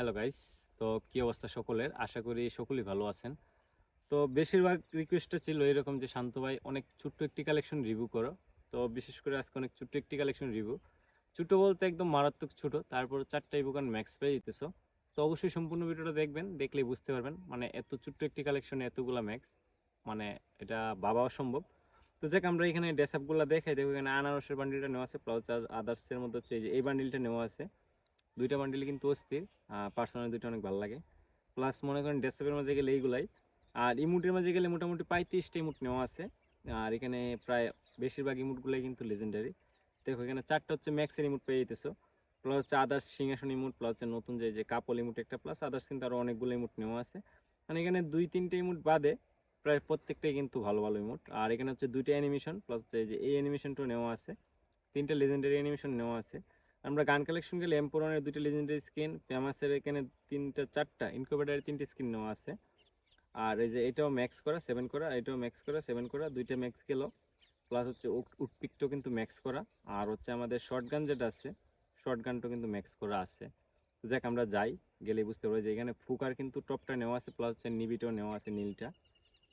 Hello guys তো কি অবস্থা সকলের? আশা করি সকলেই ভালো আছেন। তো বেশিরভাগ রিকোয়েস্টটা ছিল এরকম যে, শান্ত ভাই, অনেক ছোট্ট একটি কালেকশন রিভিউ করো। তো বিশেষ করে আজকে অনেক ছোট্ট একটি কালেকশন রিভিউ ছোটো বলতে একদম মারাত্মক ছোট। তারপর চারটাই বুকান ম্যাক্স পেয়ে দিতেছো তো অবশ্যই সম্পূর্ণ ভিডিওটা দেখবেন, দেখলেই বুঝতে পারবেন। মানে এত ছোট্ট একটি কালেকশনে এতগুলা ম্যাক্স মানে এটা বাবা অসম্ভব। তো দেখ আমরা এখানে ড্রেসআপগুলো দেখাই। দেখো, এখানে আনারসের বান্ডিলটা নেওয়া আছে প্লাস আদার্সের মধ্যে হচ্ছে এই যে, এই বান্ডিলটা নেওয়া আছে। দুইটা বান্ডিল কিন্তু অস্থির পার্সোনালি দুইটা অনেক ভালো লাগে। প্লাস মনে করেন ডেস্কটপের মাঝে গেলে এইগুলাই। আর ইমুটের মাঝে গেলে মোটামুটি পঁয়ত্রিশটা ইমুট নেওয়া আছে। আর এখানে প্রায় বেশিরভাগ ইমুটগুলোই কিন্তু লেজেন্ডারি দেখো এখানে চারটা হচ্ছে ম্যাক্সের ইমুট পেয়ে যেতেছো। প্লাস হচ্ছে আদার্স সিংহাসন ইমুট প্লাস হচ্ছে নতুন যে যে কাপল ইমুট একটা প্লাস আদার্স কিন্তু আরও অনেকগুলো ইমুট নেওয়া আছে। মানে এখানে দুই, তিনটে ইমুট বাদে প্রায় প্রত্যেকটাই কিন্তু ভালো ভালো ইমুট আর এখানে হচ্ছে দুইটা অ্যানিমেশন প্লাস হচ্ছে যে এই অ্যানিমেশনটাও নেওয়া আছে। তিনটা লেজেন্ডারি অ্যানিমেশন নেওয়া আছে। আমরা গান কালেকশন গেলে এম্পোরনের দুটো লেজেন্ডারি স্কিন ফেমাসের এখানে তিনটা, চারটা ইনকোভেটারের তিনটে স্কিন নেওয়া আছে। আর এই যে এটাও ম্যাক্স করা সেভেন করা, এটাও ম্যাক্স করা সেভেন করা, দুইটা ম্যাক্স গেল। প্লাস হচ্ছে উটপিকটাও কিন্তু ম্যাক্স করা। আর হচ্ছে আমাদের শর্ট গান যেটা আছে শর্ট গানটাও কিন্তু ম্যাক্স করা আছে। যাক, আমরা যাই গেলে বুঝতে পারব। যে এখানে ফুকার কিন্তু টপটা নেওয়া আছে প্লাস হচ্ছে নিবিটাও নেওয়া আছে নীলটা।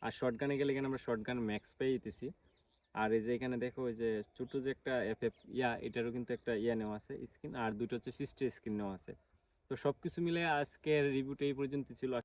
আর শর্ট গানে গেলে এখানে আমরা শর্ট গান ম্যাক্স পেয়ে যেতেছি। আর এই যে এখানে দেখো, ওই যে ছোট যে একটা এফ এফ ইয়া, এটারও কিন্তু একটা ইয়া নেওয়া আছে স্ক্রিন আর দুটো হচ্ছে ফিস্টে স্ক্রিন নেওয়া আছে। তো সব কিছু মিলে আজকের রিভিউটা এই পর্যন্ত ছিল।